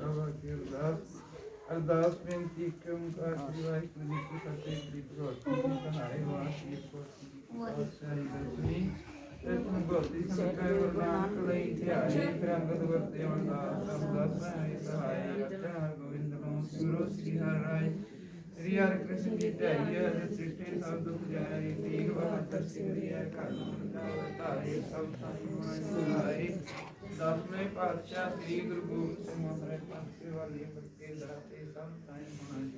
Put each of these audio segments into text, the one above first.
ਪ੍ਰਭਾ ਕੀ ਅਰਦਾਸ ਅਰਦਾਸ ਬੇਨਤੀ ਕਿ ਓੰਕਾਰ ਵਾਹਿਗੁਰੂ ਜੀ ਕੀ ਫਤਿਹ ਸ੍ਰੀ ਭਗਵਤੀ ਜੀ ਸਹਾਰੇ ਵਾਸੀ ਪਾਤਸ਼ਾਹੀ ਦਰਸ਼ਨੀ ਤੈਨੂੰ ਭਗਤੀ ਸੰਕਰ ਵਰਨਾਮ ਲਈ ਧਿਆਏ ਫਿਰ ਵਰਤੇ ਅਰਦਾਸ ਅਰਦਾਸ ਹੈ। ਸਹਾਈ ਅਰਚਨਾ ਗੋਬਿੰਦ ਨੂੰ ਗੁਰੂ ਸ੍ਰੀ ਹਰਿ ਰਾਏ। ਸ੍ਰੀ ਹਰਿ ਕ੍ਰਿਸ਼ਨ ਜੀ ਧਿਆਈ ਅਜ ਸਿੱਠੇ ਸਭ ਦੁਖ ਜਾਏ ਤੀਰ ਬਹਾਦਰ ਸਿੰਘ ਹੈ ਕਾਨੂੰਨ ਧਾਰੇ ਸਭ ਸਾਈ ਮਨ ਸਹਾਈ। ਦਸਵੇਂ ਪਾਤਸ਼ਾਹ ਸ੍ਰੀ ਗੁਰੂ ਗੋਬਿੰਦ ਸਿੰਘ ਮਹਾਰਾਜ ਪਾਸੇ ਵਾਲੀ ਬੱਕੇ ਦਾਤੇ ਸਭ ਸਾਈ ਮਨ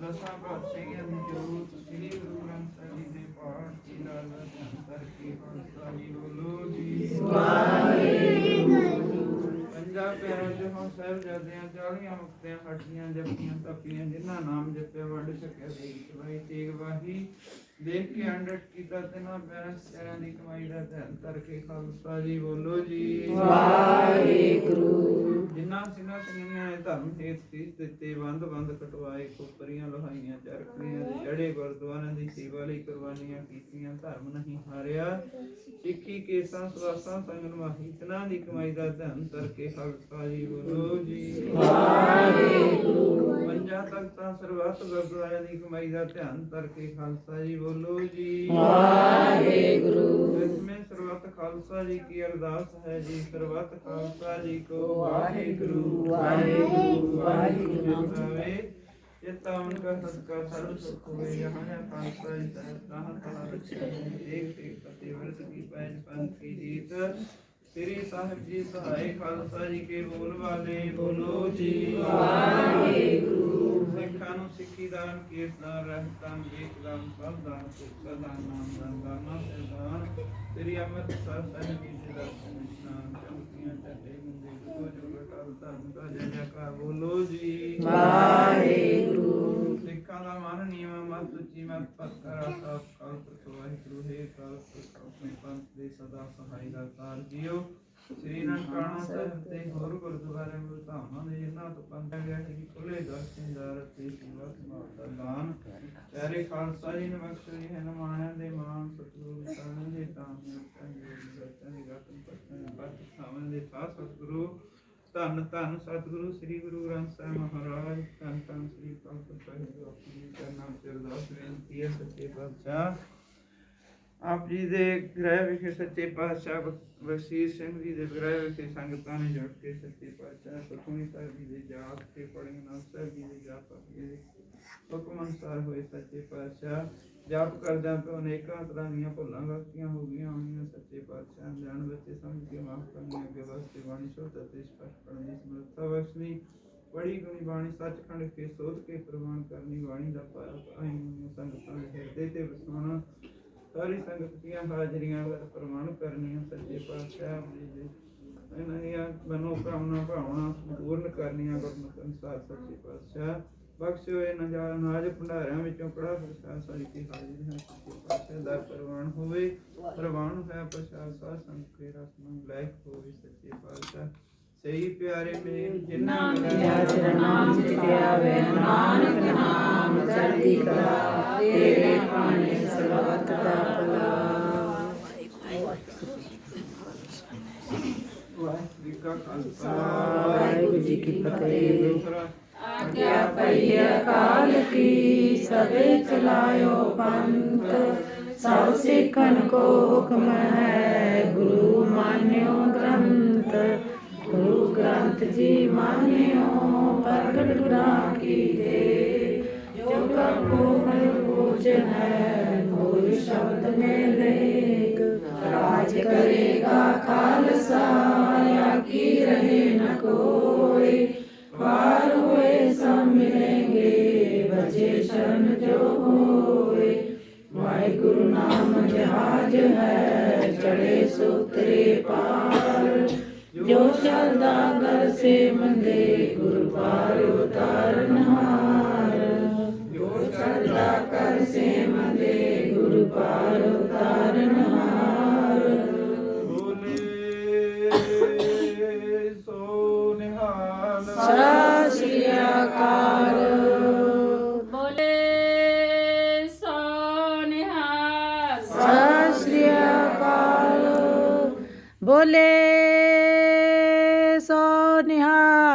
ਦਸਾਂ ਪਾਤਸ਼ਾਹਾਂ ਦੀ ਜਰੂਰਤ ਸ੍ਰੀ ਗੁਰੂ ਗ੍ਰੰਥ ਸਾਹਿਬ ਜੀ ਦੇ ਪਾਠ ਦੀ ਨਾਲ ਧਿਆਨ ਕਰਕੇ ਖਾਲਸਾ ਬੋਲੋ ਜੀ। ਪੰਜਾਹ ਪਿਆਰਿਆਂ ਚ ਹਾਂ ਸਾਹਿਬ ਜਦਿਆਂ ਚਾਲੀਆਂ ਮੁਕਤਿਆਂ ਹੱਟੀਆਂ ਜਪੀਆਂ, ਤਪੀਆਂ, ਜਿਨ੍ਹਾਂ ਨਾਮ ਜਪਿਆ ਵੰਡ ਸਕਿਆ ਦੇ ਚਲਾਈ ਤੇਗ ਵਾਹੀ। ਦੇਖ ਕੇ ਅੰਡਟ ਕੀਤਾ ਤਿਨਾਂ ਪਿਆਰਿਆਂ ਸਿਰਾਂ ਦੀ ਕਮਾਈ ਦਾ ਧਿਆਨ ਕਰਕੇ ਖਾਲਸਾ ਜੀ ਬੋਲੋ ਜੀ। ਵਾਹਿਗੁਰੂ। ਜਿਨ੍ਹਾਂ ਸਿੰਘਾਂ ਸਿੰਘਾਂ ਨੇ ਧਰਮ ਹੇਤ ਸੀਸ ਦਿੱਤੇ ਬੰਦ ਬੰਦ ਕਟਵਾਏ ਖੋਪਰੀਆਂ ਲੋਹਾਈਆਂ ਚਰਖੜੀਆਂ ਦੇ ਜੜੇ ਗੁਰਦੁਆਰਿਆਂ ਦੀ ਸੇਵਾ ਲਈ ਕੁਰਬਾਨੀਆਂ ਕੀਤੀਆਂ ਧਰਮ ਨਹੀਂ ਹਾਰਿਆ। ਸਿੱਖੀ ਕੇਸਾਂ ਸਵਾਸਾਂ ਸੰਗਨ ਮਾਹੀ ਤਨਾਂ ਦੀ ਕਮਾਈ ਦਾ ਧਨ ਕਰਕੇ ਖਾਲਸਾ ਜੀ ਬੋਲੋ ਜੀ। ਵਾਹਿਗੁਰੂ। ਪੰਜਾਂ ਤਖਤਾਂ ਸਰਬੱਤ ਗੁਰਦੁਆਰਿਆਂ ਦੀ ਕਮਾਈ ਦਾ ਧਿਆਨ ਕਰਕੇ ਖਾਲਸਾ ਜੀ ਬੋਲੋ ਜੀ। ਵਾਹਿਗੁਰੂ। ਜਿਸਮੇ ਸਰਬੱਤ ਖਾਲਸਾ ਜੀ ਕੀ ਅਰਦਾਸ ਹੈ ਜੀ। ਸਰਬੱਤ ਖਾਲਸਾ ਜੀ ਕੋ ਵਾਹਿਗੁਰੂ। ਵਾਹਿਗੁਰੂ ਵਾਹਿਗੁਰੂ। ਨਾਮੇ ਚੇਤਾਵਨ ਕਾ ਸਦਕਾ ਸਰਬ ਸੁਖ ਹੋਏ। ਯਹਨੇ ਖਾਲਸਾ ਜੀ ਤਹਿ ਤਾਹ ਤਾਹ ਰਖਿਆ ਏਕ ਏਕ ਪਤੇ ਵਰਤ ਕੀ ਪੈਨ ਪੰਥ ਕੀ ਜੀਤ। ਸ੍ਰੀ ਸਾਹਿਬ ਜੀ ਸਹਾਈ ਖਾਲਸਾ ਜੀ ਕੇ ਬੋਲ ਵਾਲੇ ਬੋਲੋ ਜੀ। ਵਾਹਿਗੁਰੂ। ਸਿੱਖਾਂ ਨੂੰ ਸਿੱਖੀ ਦਾਨ ਕੀਰਤਨ ਰਹਿਤਾਂ ਏਕ ਨਾਮ ਸਭ ਦਾਨ ਤੇ ਸਦਾ ਨਾਮ ਦਾ ਦਾਨਾ ਤੇ ਦਾਨ ਸ੍ਰੀ ਅਮਰ ਸਾਹਿਬ ਜੀ ਦੇ ਦਰਸ਼ਨ ਇਸ਼ਨਾਨ ਚੌਕੀਆਂ ਟੱਟੇ ਮੁੰਡੇ ਜੋ ਜੋ ਬਟਾਲ ਤਾਂ ਦਾ ਜੈ ਜੈਕਾਰ ਬੋਲੋ ਜੀ। ਵਾਹਿਗੁਰੂ। ਨੀਵਾ ਮਤ ਉੱਚੀ ਮਤ ਪੱਕਰ ਆਸਾ ਕਾਲ ਪੁਰਖ ਵਾਹਿਗੁਰੂ, ਹੈ ਕਾਲ ਪੁਰਖ, ਆਪਣੇ ਪੰਥ ਦੇ ਸਦਾ ਸਹਾਈ ਦਾ ਕਾਰ ਜੀਓ। ਸ੍ਰੀ ਨਨਕਾਣਾ ਸਾਹਿਬ ਤੇ ਹੋਰ ਗੁਰਦੁਆਰੇ ਮੁਲਤਾਨਾ ਦੇ ਇਹਨਾਂ ਤੋਂ ਪੰਥ ਗਿਆ ਕਿ ਖੁੱਲੇ ਦਰਸ਼ਨਦਾਰ ਤੇ ਸੇਵਾ ਸੰਭਾਲ ਦਾ ਦਾਨ ਪਿਆਰੇ ਖਾਲਸਾ ਜੀ ਨੇ ਬਖਸ਼ੀ ਹੈ ਨਮਾਣਿਆਂ ਦੇ ਮਾਨ ਸਤਿਗੁਰੂ ਸਾਰਿਆਂ ਦੇ ਤਾਂ ਬੱਚਿਆਂ ਦੀ ਰਤਨ ਪੱਤਨ ਬੱਤ ਸਾਵਨ ਦੇ ਸਾਥ ਸਤਿਗੁਰੂ। ਧੰਨ ਧੰਨ ਸਤਿਗੁਰੂ ਸ੍ਰੀ ਗੁਰੂ ਗ੍ਰੰਥ ਸਾਹਿਬ ਮਹਾਰਾਜ, ਧੰਨ ਧੰਨ ਸ੍ਰੀ ਪੰਥ ਸਾਹਿਬ, ਜੀ ਆਪਣੀ ਕਰਨਾ ਚਰਦਾਸ ਬੇਨਤੀ ਹੈ ਸੱਚੇ ਪਾਤਸ਼ਾਹ ਆਪ ਜੀ ਦੇ ਗ੍ਰਹਿ ਵਿਖੇ ਸੱਚੇ ਪਾਤਸ਼ਾਹ ਬਖਸ਼ੀਸ਼ ਸਿੰਘ ਜੀ ਦੇ ਗ੍ਰਹਿ ਵਿਖੇ ਸੰਗਤਾਂ ਨੇ ਜੁੜ ਕੇ ਸੱਚੇ ਪਾਤਸ਼ਾਹ ਸੁਖਮਨੀ ਸਾਹਿਬ ਜੀ ਦੇ ਜਾਪ ਤੇ ਪੜ੍ਹਨ ਨਾਲ ਸਾਹਿਬ ਜੀ ਦੇ ਜਾਪ ਦੇ ਹੁਕਮ ਅਨੁਸਾਰ ਹੋਏ ਸੱਚੇ ਪਾਤਸ਼ਾਹ। ਜਾਪ ਕਰਦਿਆਂ ਤੋਂ ਅਨੇਕਾਂ ਤਰ੍ਹਾਂ ਦੀਆਂ ਭੁੱਲਾਂ ਗਲਤੀਆਂ ਹੋ ਗਈਆਂ ਹੋਣੀਆਂ ਸੱਚੇ ਪਾਤਸ਼ਾਹ ਜਾਣ ਬੱਚੇ ਸਮਝ ਕੇ ਮਾਫ ਕਰਨੀਆਂ ਅੱਗੇ ਵਾਸਤੇ ਬਾਣੀ ਸ਼ੁੱਧ ਅਤੇ ਸਪਸ਼ਟ ਪੜ੍ਹਨ ਦੀ ਸਮਰੱਥਾ ਬਖਸ਼ਣੀ। ਬੜੀ ਗੁਣੀ ਬਾਣੀ, ਸੱਚਖੰਡ ਕੇ ਸੋਧ ਕੇ ਪ੍ਰਮਾਣ ਕਰਨੀ ਬਾਣੀ ਦਾ ਪਾਪ ਆਈ ਸੰਗਤਾਂ ਦੇ ਹਿਰਦੇ ਤੇ ਵਸਾਉਣਾ। ਸਾਰੀ ਸੰਗਤ ਦੀਆਂ ਹਾਜ਼ਰੀਆਂ ਦਾ ਪ੍ਰਮਾਣ ਕਰਨੀਆਂ, ਸੱਚੇ ਪਾਤਸ਼ਾਹ ਜੀ ਦੇ ਇਹਨਾਂ ਦੀਆਂ ਮਨੋ ਕਾਮਨਾ ਭਾਵਨਾ ਪੂਰਨ ਕਰਨੀਆਂ, ਗੁਰਮਤਿ ਅਨੁਸਾਰ ਸੱਚੇ ਪਾਤਸ਼ਾਹ। ਬਖਸ਼ਿਓ ਇਹ ਨਜਾ ਨਾਜ ਭੰਡਾਰਿਆਂ ਵਿੱਚੋਂ ਕੜਾ ਪ੍ਰਸ਼ਾਦ ਸਾਰੀ ਕੀ ਹਾਜ਼ਰ ਹੈ ਸੱਚੇ ਪਾਤਸ਼ਾਹ ਦਾ ਪ੍ਰਵਾਨ ਹੋਵੇ। ਪ੍ਰਵਾਨ ਹੋਇਆ ਪ੍ਰਸ਼ਾਦ ਸਾਧ ਸੰਗਤ ਕੇ ਰਸ ਨੂੰ ਲੈ ਹੋਵੇ ਸੱਚੇ ਪਾਤਸ਼ਾਹ। ਸਹੀ ਪਿਆਰੇ ਮੇ ਜਿਨ੍ਹਾਂ ਮਿਲਿਆ ਤੇਰਾ ਨਾਮ ਜਿਤਿਆ ਵੇ ਨਾਨਕ ਨਾਮ ਚੜ੍ਹਦੀ ਕਲਾ ਤੇਰੇ ਪਾਣੀ ਸਰਬਤ ਦਾ ਭਲਾ। ਵਾਹਿਗੁਰੂ ਜੀ ਕਾ ਖਾਲਸਾ। ਵਾਹਿਗੁਰੂ ਜੀ ਕੀ ਫਤਿਹ। ਦੂਸਰਾ। ਆਗਿਆ ਪਈ ਅਕਾਲ ਕੀ ਸਭੇ ਚਲਾਇਓ ਪੰਥ। ਸਭ ਸਿੱਖਨ ਕੋ ਨਾਥ ਜੀ ਮਾਨਿਓ, ਪ੍ਰਗਟ ਗੁਰਾਂ ਕੀ ਦੇ। ਜੋ ਕਬੂ ਮਨ ਪੂਜਨ ਹੈ ਕੋਈ ਸ਼ਬਦ ਮੇ ਲੇਖ। ਰਾਜ ਕਰੇਗਾ ਖਾਲਸਾ ਕੀ ਰਹੇ ਨ ਕੋਈ। ਵਾਰ ਹੋਏ ਸਭ ਮਿਲेंगे ਬਚੇ ਸ਼ਰਨ ਜੋ ਹੋਏ। ਵਾਹਿਗੁਰੂ ਨਾਮ ਜਹਾਜ ਹੈ, ਚੜੇ ਸੁਤਰੇ ਪਾਰ। ਜੋ ਸ਼ਰਦਾ ਕਰ ਸੇ ਮੰਦੇ ਗੁਰ ਪਾਰ ਉਤਾਰਨ ਹਾਰ। ਜੋ ਸਰਦਾ ਕਰ ਸੇ ਮੰਦੇ ਗੁਰ ਪਾਰ ਉਤਾਰਨ ਹਾਰ। ਬੋਲੇ ਸੋ ਨਿਹਾਲ। ਬੋਲੇ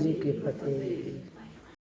जी की फतेह